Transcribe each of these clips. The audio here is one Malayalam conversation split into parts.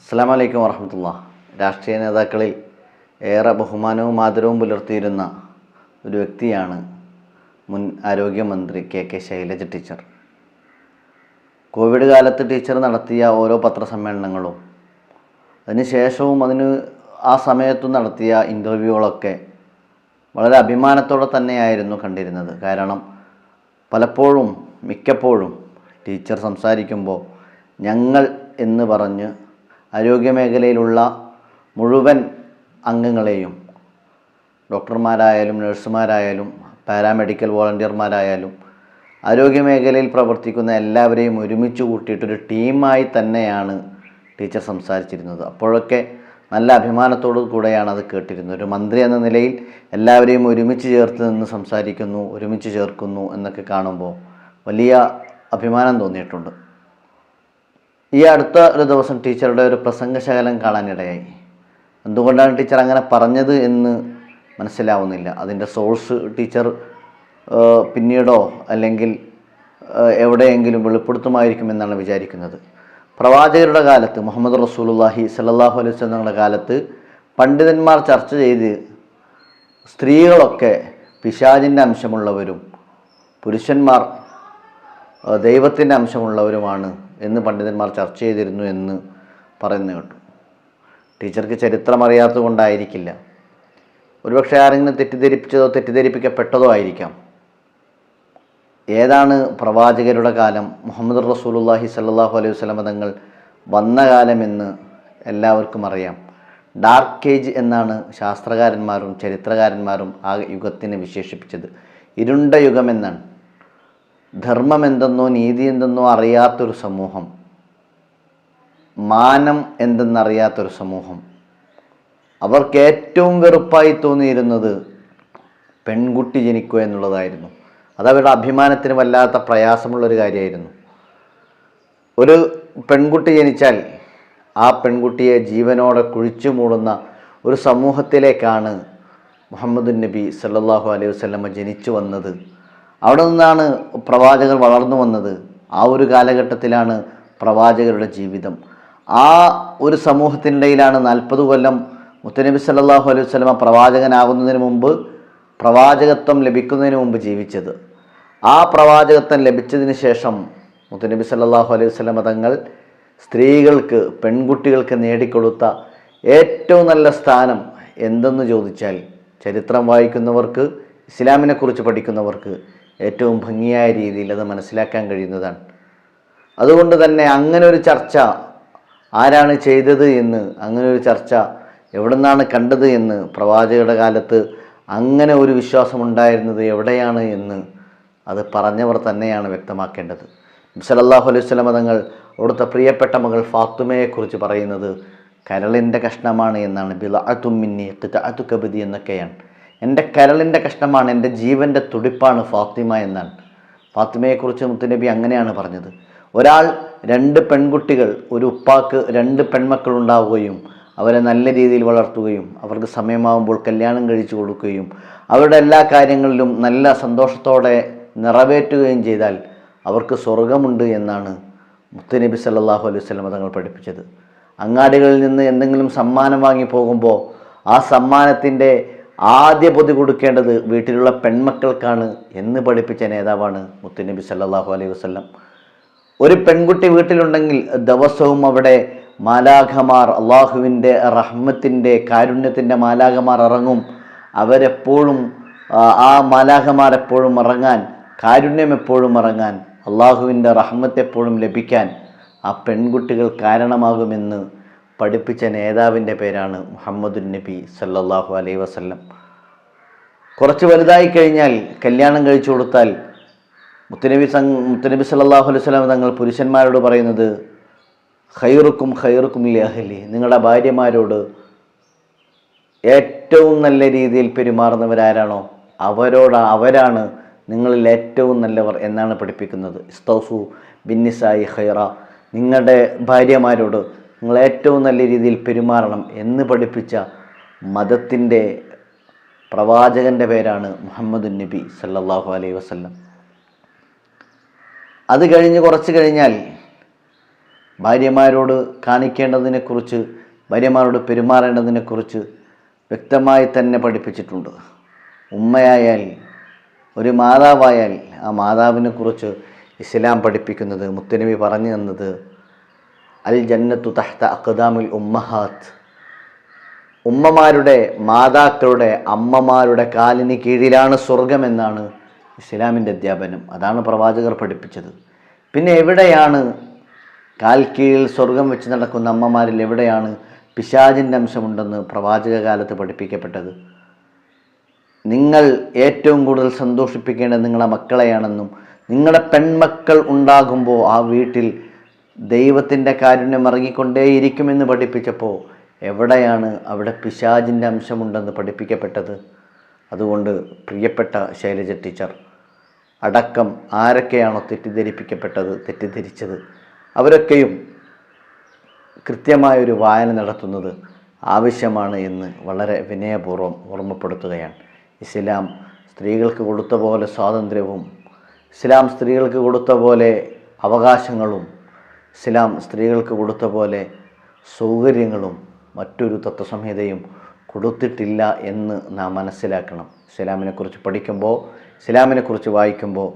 അസ്സാം വലൈക്കും വറഹമത്തുള്ള. രാഷ്ട്രീയ നേതാക്കളിൽ ഏറെ ബഹുമാനവും ആദരവും പുലർത്തിയിരുന്ന ഒരു വ്യക്തിയാണ് മുൻ ആരോഗ്യമന്ത്രി K K Shailaja teacher. Covid കാലത്ത് ടീച്ചർ നടത്തിയ ഓരോ പത്രസമ്മേളനങ്ങളും അതിനുശേഷവും അതിന് ആ സമയത്തും നടത്തിയ ഇന്റർവ്യൂകളൊക്കെ വളരെ അഭിമാനത്തോടെ തന്നെയായിരുന്നു കണ്ടിരുന്നത്. കാരണം പലപ്പോഴും മിക്കപ്പോഴും ടീച്ചർ സംസാരിക്കുമ്പോൾ ഞങ്ങൾ എന്ന് പറഞ്ഞ് ആരോഗ്യമേഖലയിലുള്ള മുഴുവൻ അംഗങ്ങളെയും ഡോക്ടർമാരായാലും നഴ്സുമാരായാലും പാരാമെഡിക്കൽ വോളണ്ടിയർമാരായാലും ആരോഗ്യമേഖലയിൽ പ്രവർത്തിക്കുന്ന എല്ലാവരെയും ഒരുമിച്ച് കൂട്ടിയിട്ടൊരു ടീമായി തന്നെയാണ് ടീച്ചർ സംസാരിച്ചിരുന്നത്. അപ്പോഴൊക്കെ നല്ല അഭിമാനത്തോടു കൂടെയാണ് അത് കേട്ടിരുന്നത്. ഒരു മന്ത്രി എന്ന നിലയിൽ എല്ലാവരെയും ഒരുമിച്ച് ചേർത്ത് നിന്ന് സംസാരിക്കുന്നു ഒരുമിച്ച് ചേർക്കുന്നു എന്നൊക്കെ കാണുമ്പോൾ വലിയ അഭിമാനം തോന്നിയിട്ടുണ്ട്. ഈ അടുത്ത ഒരു ദിവസം ടീച്ചറുടെ ഒരു പ്രസംഗശകലം കാണാനിടയായി. എന്തുകൊണ്ടാണ് ടീച്ചർ അങ്ങനെ പറഞ്ഞത് എന്ന് മനസ്സിലാവുന്നില്ല. അതിന്റെ സോഴ്സ് ടീച്ചർ പിന്നീടോ അല്ലെങ്കിൽ എവിടെയെങ്കിലും വെളിപ്പെടുത്തുമായിരിക്കുമെന്നാണ് വിചാരിക്കുന്നത്. പ്രവാചകരുടെ കാലത്ത് മുഹമ്മദ് റസൂലുള്ളാഹി സല്ലാഹു അലൈഹി സ്വലങ്ങളുടെ കാലത്ത് പണ്ഡിതന്മാർ ചർച്ച ചെയ്ത് സ്ത്രീകളൊക്കെ പിശാചിന്റെ അംശമുള്ളവരും പുരുഷന്മാർ ദൈവത്തിന്റെ അംശമുള്ളവരുമാണ് എന്ന് പണ്ഡിതന്മാർ ചർച്ച ചെയ്തിരുന്നു എന്ന് പറയുന്നു കേട്ടു. ടീച്ചർക്ക് ചരിത്രം അറിയാത്തത് കൊണ്ടായിരിക്കില്ല. ഒരുപക്ഷെ ആരെങ്കിലും തെറ്റിദ്ധരിപ്പിച്ചതോ തെറ്റിദ്ധരിപ്പിക്കപ്പെട്ടതോ ആയിരിക്കാം. ഏതാണ് പ്രവാചകരുടെ കാലം? മുഹമ്മദ് റസൂലുല്ലാഹി സല്ലാഹു അലൈഹി വസല്ലമ തങ്ങൾ വന്ന കാലമെന്ന് എല്ലാവർക്കും അറിയാം. ഡാർക്ക് ഏജ് എന്നാണ് ശാസ്ത്രകാരന്മാരും ചരിത്രകാരന്മാരും ആ യുഗത്തിനെ വിശേഷിപ്പിച്ചത്. ഇരുണ്ട യുഗമെന്നാണ് ധർമ്മം എന്തെന്നോ നീതി എന്തെന്നോ അറിയാത്തൊരു സമൂഹം. മാനം എന്തെന്നറിയാത്തൊരു സമൂഹം. അവർക്ക് ഏറ്റവും വെറുപ്പായി തോന്നിയിരുന്നത് പെൺകുട്ടി ജനിക്കുക എന്നുള്ളതായിരുന്നു. അത് അവരുടെ അഭിമാനത്തിന് വല്ലാത്ത പ്രയാസമുള്ളൊരു കാര്യമായിരുന്നു. ഒരു പെൺകുട്ടി ജനിച്ചാൽ ആ പെൺകുട്ടിയെ ജീവനോടെ കുഴിച്ചു മൂടുന്ന ഒരു സമൂഹത്തിലേക്കാണ് മുഹമ്മദ് നബി സല്ലാഹു അലൈഹി വസ്ലമ ജനിച്ചു വന്നത്. അവിടെ നിന്നാണ് പ്രവാചകർ വളർന്നു വന്നത്. ആ ഒരു കാലഘട്ടത്തിലാണ് പ്രവാചകരുടെ ജീവിതം. ആ ഒരു സമൂഹത്തിനിടയിലാണ് നാൽപ്പത് കൊല്ലം മുത്തനബി സല്ലാഹു അലൈഹി വസല്ലമ പ്രവാചകനാകുന്നതിന് മുമ്പ് പ്രവാചകത്വം ലഭിക്കുന്നതിന് മുമ്പ് ജീവിച്ചത്. ആ പ്രവാചകത്വം ലഭിച്ചതിന് ശേഷം മുത്തനബി സല്ലാഹു അലൈഹി വസല്ലമ തങ്ങൾ സ്ത്രീകൾക്ക് പെൺകുട്ടികൾക്ക് നേടിക്കൊടുത്ത ഏറ്റവും നല്ല സ്ഥാനം എന്തെന്ന് ചോദിച്ചാൽ ചരിത്രം വായിക്കുന്നവർക്ക് ഇസ്ലാമിനെക്കുറിച്ച് പഠിക്കുന്നവർക്ക് ഏറ്റവും ഭംഗിയായ രീതിയിൽ അത് മനസ്സിലാക്കാൻ കഴിയുന്നതാണ്. അതുകൊണ്ട് തന്നെ അങ്ങനെ ഒരു ചർച്ച ആരാണ് ചെയ്തത് എന്ന് അങ്ങനെ ഒരു ചർച്ച എവിടെ നിന്നാണ് കണ്ടത് എന്ന് പ്രവാചകരുടെ കാലത്ത് അങ്ങനെ ഒരു വിശ്വാസമുണ്ടായിരുന്നത് എവിടെയാണ് എന്ന് അത് പറഞ്ഞവർ തന്നെയാണ് വ്യക്തമാക്കേണ്ടത്. സലല്ലാഹു അലൈഹി സ്വലം തങ്ങൾ അവിടുത്തെ പ്രിയപ്പെട്ട മകൾ ഫാത്തുമയെക്കുറിച്ച് പറയുന്നത് കരളിന്റെ കഷ്ണമാണ് എന്നാണ്. ബിലാത്തുമിന്നി കബദി എന്നൊക്കെയാണ്. എന്റെ കരളിന്റെ കഷ്ണമാണ് എന്റെ ജീവന്റെ തുടിപ്പാണ് ഫാത്തിമ എന്നാണ്. ഫാത്തിമയെക്കുറിച്ച് മുത്തുനബി അങ്ങനെയാണ് പറഞ്ഞത്. ഒരാൾ രണ്ട് പെൺകുട്ടികൾ ഒരു ഉപ്പാക്ക് രണ്ട് പെൺമക്കൾ ഉണ്ടാവുകയും അവരെ നല്ല രീതിയിൽ വളർത്തുകയും അവർക്ക് സമയമാകുമ്പോൾ കല്യാണം കഴിച്ചു കൊടുക്കുകയും അവരുടെ എല്ലാ കാര്യങ്ങളിലും നല്ല സന്തോഷത്തോടെ നിറവേറ്റുകയും ചെയ്താൽ അവർക്ക് സ്വർഗമുണ്ട് എന്നാണ് മുത്തുനബി സല്ലാഹു അലൈഹി വസല്ലം തങ്ങൾ പഠിപ്പിച്ചത്. അങ്ങാടികളിൽ നിന്ന് എന്തെങ്കിലും സമ്മാനം വാങ്ങി പോകുമ്പോൾ ആ സമ്മാനത്തിന്റെ ആദ്യ പൊതി കൊടുക്കേണ്ടത് വീട്ടിലുള്ള പെൺമക്കൾക്കാണ് എന്ന് പഠിപ്പിച്ച നേതാവാണ് മുത്തുനബി സല്ലാഹു അലൈഹി വസ്ലം ഒരു പെൺകുട്ടി വീട്ടിലുണ്ടെങ്കിൽ ദിവസവും അവിടെ മാലാഖമാർ അള്ളാഹുവിന്റെ റഹ്മത്തിന്റെ കാരുണ്യത്തിന്റെ മാലാഖമാർ ഇറങ്ങും. അവരെപ്പോഴും ആ, മാലാഖമാർ എപ്പോഴും ഇറങ്ങാൻ കാരുണ്യം എപ്പോഴും ഇറങ്ങാൻ അള്ളാഹുവിന്റെ റഹ്മത്ത് എപ്പോഴും ലഭിക്കാൻ ആ പെൺകുട്ടികൾ കാരണമാകുമെന്ന് പഠിപ്പിച്ച നേതാവിന്റെ പേരാണ് മുഹമ്മദുൻ നബി സല്ലാഹു അലൈ വസല്ലം. കുറച്ച് വലുതായി കഴിഞ്ഞാൽ കല്യാണം കഴിച്ചു കൊടുത്താൽ മുത്തനബി സംഘ മുത്തനബി സല്ലാഹു അലൈഹി വസല്ലം തങ്ങൾ പുരുഷന്മാരോട് പറയുന്നത് ഖൈറുക്കും ഖൈറുക്കും ലഹലി നിങ്ങളുടെ ഭാര്യമാരോട് ഏറ്റവും നല്ല രീതിയിൽ പെരുമാറുന്നവരാരാണോ? അവരോട് അവരാണ് നിങ്ങളിൽ ഏറ്റവും നല്ലവർ എന്നാണ് പഠിപ്പിക്കുന്നത്. ഇസ്തൗസു ബിന്നിസായി ഖൈറ. നിങ്ങളുടെ ഭാര്യമാരോട് നിങ്ങൾ ഏറ്റവും നല്ല രീതിയിൽ പെരുമാറണം എന്ന് പഠിപ്പിച്ച മതത്തിന്റെ പ്രവാചകന്റെ പേരാണ് മുഹമ്മദ് നബി സല്ലാഹു അലൈഹി വസല്ലം. അത് കഴിഞ്ഞ് കുറച്ച് കഴിഞ്ഞാൽ ഭാര്യമാരോട് കാണിക്കേണ്ടതിനെക്കുറിച്ച് ഭാര്യമാരോട് പെരുമാറേണ്ടതിനെക്കുറിച്ച് വ്യക്തമായി തന്നെ പഠിപ്പിച്ചിട്ടുണ്ട്. ഉമ്മയായാൽ ഒരു മാതാവായാൽ ആ മാതാവിനെക്കുറിച്ച് ഇസ്ലാം പഠിപ്പിക്കുന്നത് മുത്തനബി പറഞ്ഞു തന്നത് അൽ ജന്നത്തു തഹ്ത അഖദാമുൽ ഉമ്മഹാത്ത്. ഉമ്മമാരുടെ മാതാക്കളുടെ അമ്മമാരുടെ കാലിന് കീഴിലാണ് സ്വർഗമെന്നാണ് ഇസ്ലാമിന്റെ അധ്യാപനം. അതാണ് പ്രവാചകർ പഠിപ്പിച്ചത്. പിന്നെ എവിടെയാണ് കാൽ കീഴിൽ സ്വർഗം വെച്ച് നടക്കുന്ന അമ്മമാരിൽ എവിടെയാണ് പിശാചിന്റെ അംശമുണ്ടെന്ന് പ്രവാചക കാലത്ത് പഠിപ്പിക്കപ്പെട്ടത്? നിങ്ങൾ ഏറ്റവും കൂടുതൽ സന്തോഷിപ്പിക്കേണ്ടത് നിങ്ങളുടെ മക്കളെയാണെന്നും നിങ്ങളുടെ പെൺമക്കൾ ഉണ്ടാകുമ്പോൾ ആ വീട്ടിൽ ദൈവത്തിന്റെ കാരുണ്യം ഇറങ്ങിക്കൊണ്ടേയിരിക്കുമെന്ന് പഠിപ്പിച്ചപ്പോൾ എവിടെയാണ് അവിടെ പിശാജിന്റെ അംശമുണ്ടെന്ന് പഠിപ്പിക്കപ്പെട്ടത്? അതുകൊണ്ട് പ്രിയപ്പെട്ട ശൈലജ ടീച്ചർ അടക്കം ആരൊക്കെയാണോ തെറ്റിദ്ധരിപ്പിക്കപ്പെട്ടത് തെറ്റിദ്ധരിച്ചത് അവരൊക്കെയും കൃത്യമായൊരു വായന നടത്തുന്നത് ആവശ്യമാണ് എന്ന് വളരെ വിനയപൂർവം ഓർമ്മപ്പെടുത്തുകയാണ്. ഇസ്ലാം സ്ത്രീകൾക്ക് കൊടുത്ത പോലെ സ്വാതന്ത്ര്യവും ഇസ്ലാം സ്ത്രീകൾക്ക് കൊടുത്ത പോലെ അവകാശങ്ങളും ഇസ്ലാം സ്ത്രീകൾക്ക് കൊടുത്ത പോലെ സൗകര്യങ്ങളും മറ്റൊരു തത്വസംഹിതയും കൊടുത്തിട്ടില്ല എന്ന് നാം മനസ്സിലാക്കണം. ഇസ്ലാമിനെക്കുറിച്ച് പഠിക്കുമ്പോൾ ഇസ്ലാമിനെക്കുറിച്ച് വായിക്കുമ്പോൾ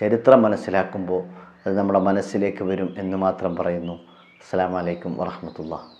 ചരിത്രം മനസ്സിലാക്കുമ്പോൾ അത് നമ്മുടെ മനസ്സിലേക്ക് വരും എന്ന് മാത്രം പറയുന്നു. അസ്സാം വലൈക്കും വറഹമത്തുള്ള